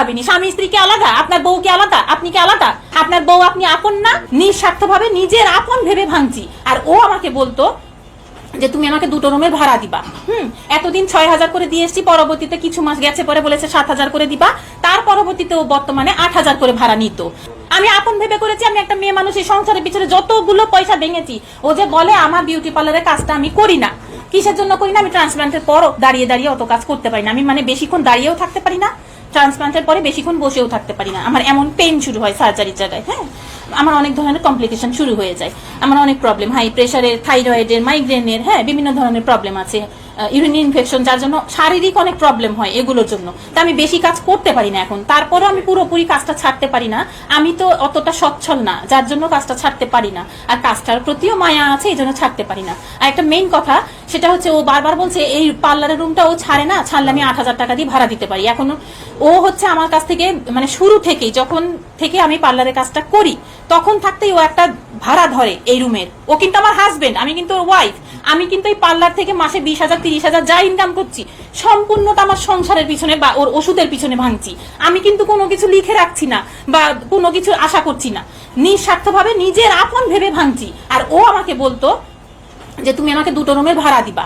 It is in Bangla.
ভাবিনি। স্বামী স্ত্রী কি আলাদা, আপনার বউ কি আলাদা, আপনি কি আলাদা? আপনার বউ আপনি আপন না নিঃস্বার্থ ভাবে নিজের আপন ভেবে ভাঙছি। আর ও আমাকে বলতো যে তুমি আমাকে দুটো রুমের ভাড়া দিবা। হুম, এতদিন ছয় হাজার করে দিয়ে এসছি, পরবর্তীতে কিছু মাস গেছে পরে বলেছে সাত হাজার করে দিবা। তার পরবর্তীতে ও বর্তমানে আট হাজার করে ভাড়া নিত। আমি আপন ভেবে করেছি, আমি একটা মেয়ে মানুষ, এই সংসারের পিছনে যতগুলো পয়সা ভেঙেছি, ও যে বলে আমার বিউটি পার্লারের কাজটা আমি করি না। কিসের জন্য করি না? আমি ট্রান্সপ্লান্টের পরও দাঁড়িয়ে দাঁড়িয়ে অত কাজ করতে পারি না। আমি মানে বেশিক্ষণ দাঁড়িয়েও থাকতে পারি না। ট্রান্সপ্লান্টের পরে বেশিক্ষণ বসেও থাকতে পারি না। আমার এমন পেইন শুরু হয় সার্জারির জায়গায় হ্যাঁ? আমার অনেক ধরনের কমপ্লিকেশন শুরু হয়ে যায়। আমার অনেক প্রবলেম হাই প্রেশারের থাইরয়েডের মাইগ্রেনের হ্যাঁ বিভিন্ন ধরনের প্রবলেম আছে। ইউরিন ইনফেকশন যার জন্য শারীরিক অনেক প্রবলেম হয় এগুলোর জন্য। তা আমি বেশি কাজ করতে পারি না এখন। তারপরেও আমি পুরোপুরি কাজটা ছাড়তে পারি না। আমি তো অতটা সচ্ছল না, যার জন্য কাজটা ছাড়তে পারি না। আর কাজটার প্রতিও মায়া আছে, এই জন্য ছাড়তে পারি না। আর একটা মেইন কথা, সেটা হচ্ছে ও বারবার বলছে, এই পার্লারের রুমটা ও ছাড়ে না, ছাড়লে আমি আট হাজার টাকা দিয়ে ভাড়া দিতে পারি। এখন ও হচ্ছে আমার কাছ থেকে মানে শুরু থেকেই, যখন থেকে আমি পার্লারের কাজটা করি তখন থাকতেই ও একটা ভাড়া ধরে এই রুমের। ও কিন্তু আমার হাজবেন্ড আমি কিন্তু ওর ওয়াইফ আমি কিন্তু এই পার্লার থেকে মাসে বিশ হাজার, তিরিশ হাজার যা ইনকাম করছি, সম্পূর্ণটা আমার সংসারের পিছনে বা ওর ওষুধের পিছনে ভাঙছি। আমি কিন্তু কোনো কিছু লিখে রাখছি না বা কোনো কিছু আশা করছি না। নিঃস্বার্থভাবে নিজের আপন ভেবে ভাঙছি। আর ও আমাকে বলতো যে, তুমি আমাকে দুটো রুমের ভাড়া দিবা।